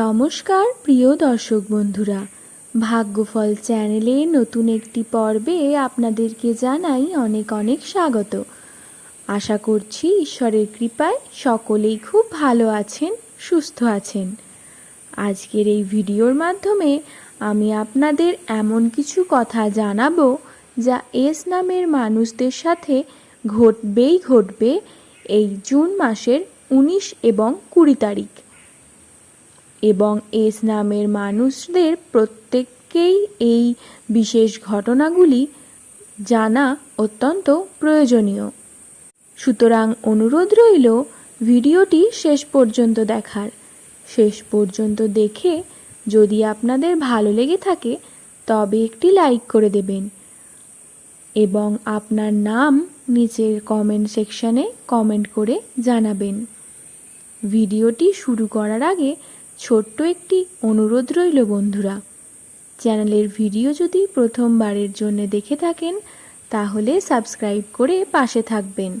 নমস্কার, প্রিয় দর্শক বন্ধুরা। ভাগ্যফল চ্যানেলে নতুন একটি পর্বে আপনাদেরকে জানাই অনেক অনেক স্বাগত। আশা করছি ঈশ্বরের কৃপায় সকলেই খুব ভালো আছেন, সুস্থ আছেন। আজকের এই ভিডিওর মাধ্যমে আমি আপনাদের এমন কিছু কথা জানাব, যা এস নামের মানুষদের সাথে ঘটবেই ঘটবে এই জুন মাসের উনিশ এবং কুড়ি তারিখ। এবং এস নামের মানুষদের প্রত্যেককেই এই বিশেষ ঘটনাগুলি জানা অত্যন্ত প্রয়োজনীয়। সুতরাং অনুরোধ রইল ভিডিওটি শেষ পর্যন্ত দেখার। শেষ পর্যন্ত দেখে যদি আপনাদের ভালো লেগে থাকে, তবে একটি লাইক করে দেবেন। এবং আপনার নাম নিচের কমেন্ট সেকশানে কমেন্ট করে জানাবেন। ভিডিওটি শুরু করার আগে ছোট্ট একটি অনুরোধ রইল বন্ধুরা। চ্যানেলের ভিডিও যদি প্রথমবারের জন্য দেখে থাকেন, তাহলে সাবস্ক্রাইব করে পাশে থাকবেন।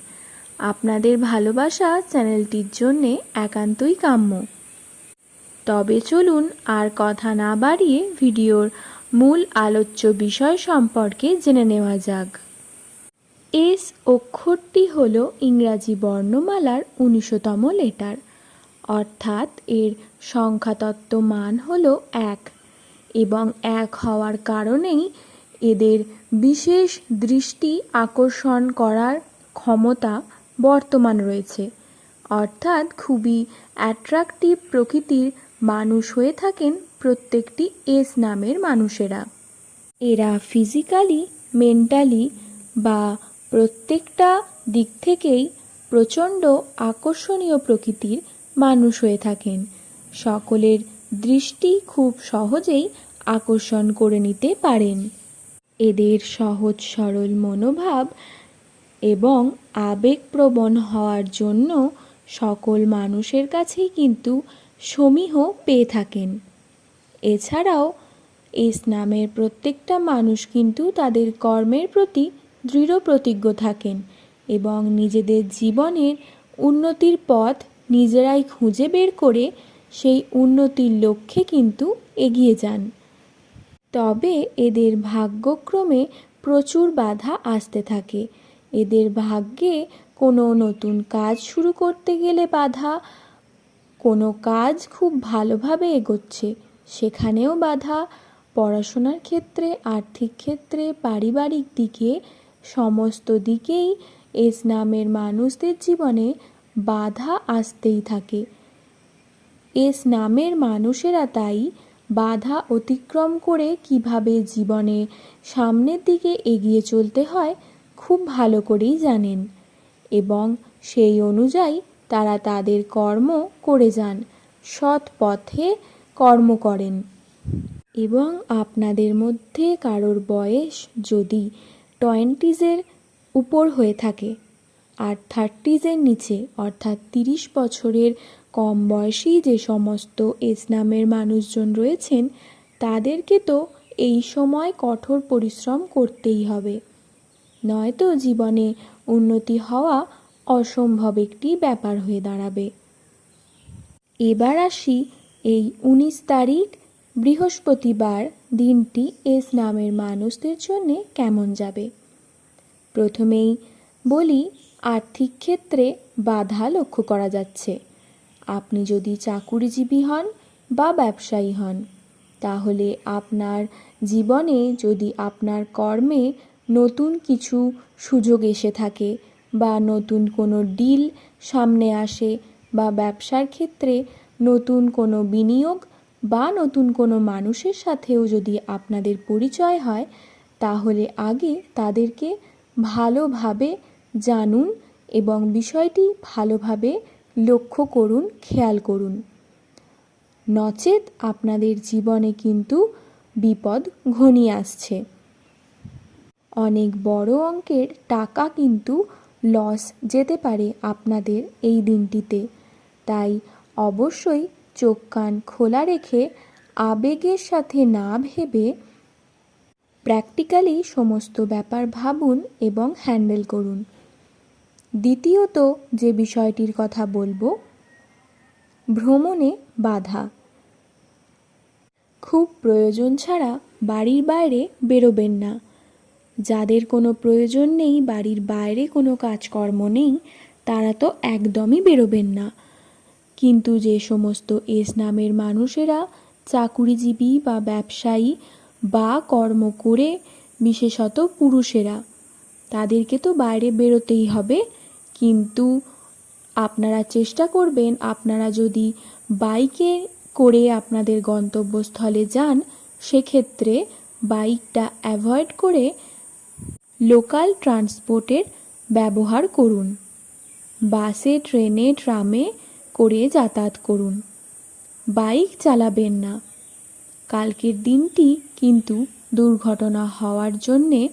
আপনাদের ভালোবাসা চ্যানেলটির জন্যে একান্তই কাম্য। তবে চলুন আর কথা না বাড়িয়ে ভিডিওর মূল আলোচ্য বিষয় সম্পর্কে জেনে নেওয়া যাক। এস অক্ষরটি হল ইংরাজি বর্ণমালার উনিশতম লেটার। অর্থাৎ এর সংখ্যাতত্ত্ব মান হল এক এবং এক হওয়ার কারণেই এদের বিশেষ দৃষ্টি আকর্ষণ করার ক্ষমতা বর্তমান রয়েছে। অর্থাৎ খুবই অ্যাট্রাকটিভ প্রকৃতির মানুষ হয়ে থাকেন প্রত্যেকটি এস নামের মানুষেরা। এরা ফিজিক্যালি মেন্টালি বা প্রত্যেকটা দিক থেকেই প্রচণ্ড আকর্ষণীয় প্রকৃতির মানুষ হয়ে থাকেন। সকলের দৃষ্টি খুব সহজেই আকর্ষণ করে নিতে পারেন। এদের সহজ সরল মনোভাব এবং আবেগপ্রবণ হওয়ার জন্য সকল মানুষের কাছেই কিন্তু সমীহ পেয়ে থাকেন। এছাড়াও এস নামের প্রত্যেকটা মানুষ কিন্তু তাদের কর্মের প্রতি দৃঢ় প্রতিজ্ঞ থাকেন এবং নিজেদের জীবনের উন্নতির পথ নিজেরাই খুঁজে বের করে সেই উন্নতির লক্ষ্যে কিন্তু এগিয়ে যান। তবে এদের ভাগ্যক্রমে প্রচুর বাধা আসতে থাকে। এদের ভাগ্যে কোনো নতুন কাজ শুরু করতে গেলে বাধা, কোনো কাজ খুব ভালোভাবে এগোচ্ছে, সেখানেও বাধা। পড়াশোনার ক্ষেত্রে, আর্থিক ক্ষেত্রে, পারিবারিক দিকে, সমস্ত দিকেই এস নামের মানুষদের জীবনে বাধা আসতেই থাকে। এস নামের মানুষেরা তাই বাধা অতিক্রম করে কীভাবে জীবনে সামনের দিকে এগিয়ে চলতে হয় খুব ভালো করেই জানেন এবং সেই অনুযায়ী তারা তাদের কর্ম করে যান, সৎ পথে কর্ম করেন। এবং আপনাদের মধ্যে কারোর বয়স যদি টোয়েন্টিজের উপর হয়ে থাকে আর থার্টিজের নিচে, অর্থাৎ তিরিশ বছরের কম বয়সী যে সমস্ত ইসলামের মানুষজন রয়েছেন, তাদেরকে তো এই সময় কঠোর পরিশ্রম করতেই হবে। নয়তো জীবনে উন্নতি হওয়া অসম্ভব একটি ব্যাপার হয়ে দাঁড়াবে। এবার আসি এই উনিশ তারিখ, বৃহস্পতিবার দিনটি এস নামের মানুষদের জন্যে কেমন যাবে? প্রথমেই বলি আর্থিক ক্ষেত্রে বাধা লক্ষ্য করা যাচ্ছে। আপনি যদি চাকুরিজীবী হন বা ব্যবসায়ী হন, তাহলে আপনার জীবনে যদি আপনার কর্মে নতুন কিছু সুযোগ এসে থাকে বা নতুন কোনো ডিল সামনে আসে বা ব্যবসার ক্ষেত্রে নতুন কোনো বিনিয়োগ বা নতুন কোনো মানুষের সাথেও যদি আপনাদের পরিচয় হয়, তাহলে আগে তাদেরকে ভালোভাবে জানুন এবং বিষয়টি ভালোভাবে লক্ষ্য করুন, খেয়াল করুন। নচেত আপনাদের জীবনে কিন্তু বিপদ ঘনিয়ে আসছে। অনেক বড় অঙ্কের টাকা কিন্তু লস যেতে পারে আপনাদের এই দিনটিতে। তাই অবশ্যই চোখ কান খোলা রেখে আবেগের সাথে না ভেবে প্র্যাকটিক্যালি সমস্ত ব্যাপার ভাবুন এবং হ্যান্ডেল করুন। দ্বিতীয়ত যে বিষয়টির কথা বলব, ভ্রমণে বাধা। খুব প্রয়োজন ছাড়া বাড়ির বাইরে বেরোবেন না। যাদের কোনো প্রয়োজন নেই, বাড়ির বাইরে কোনো কাজকর্ম নেই, তারা তো একদমই বেরোবেন না। কিন্তু যে সমস্ত এস নামের মানুষেরা চাকুরিজীবী বা ব্যবসায়ী বা কর্ম করে, বিশেষত পুরুষেরা, তাদেরকে তো বাইরে বেরোতেই হবে। কিন্তু আপনারা চেষ্টা করবেন, আপনারা যদি বাইকে করে আপনাদের গন্তব্যস্থলে যান, সেক্ষেত্রে বাইকটা অ্যাভয়েড করে লোকাল ট্রান্সপোর্টের ব্যবহার করুন। বাসে, ট্রেনে, ট্রামে করে যাতায়াত করুন। বাইক চালাবেন না। কালকের দিনটি কিন্তু দুর্ঘটনা হওয়ার জন্যে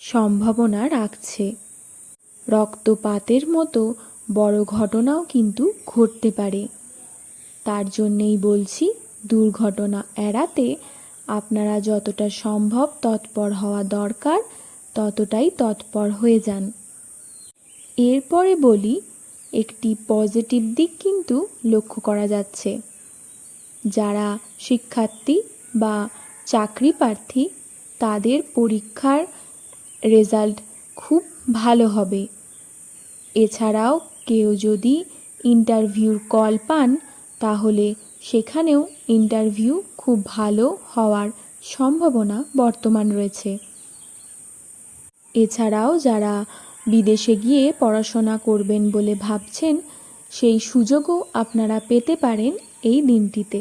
সম্ভাবনা রাখছে। রক্তপাতের মতো বড় ঘটনাও কিন্তু ঘটতে পারে। তার জন্যেই বলছি, দুর্ঘটনা এড়াতে আপনারা যতটা সম্ভব তৎপর হওয়া দরকার, ততটাই তৎপর হয়ে যান। এরপরে বলি, একটি পজিটিভ দিক কিন্তু লক্ষ্য করা যাচ্ছে। যারা শিক্ষার্থী বা চাকরি প্রার্থী, তাদের পরীক্ষার রেজাল্ট খুব ভালো হবে। এছাড়াও কেউ যদি ইন্টারভিউর কল পান, তাহলে সেখানেও ইন্টারভিউ খুব ভালো হওয়ার সম্ভাবনা বর্তমান রয়েছে। এছাড়াও যারা বিদেশে গিয়ে পড়াশোনা করবেন বলে ভাবছেন, সেই সুযোগও আপনারা পেতে পারেন এই দিনটিতে।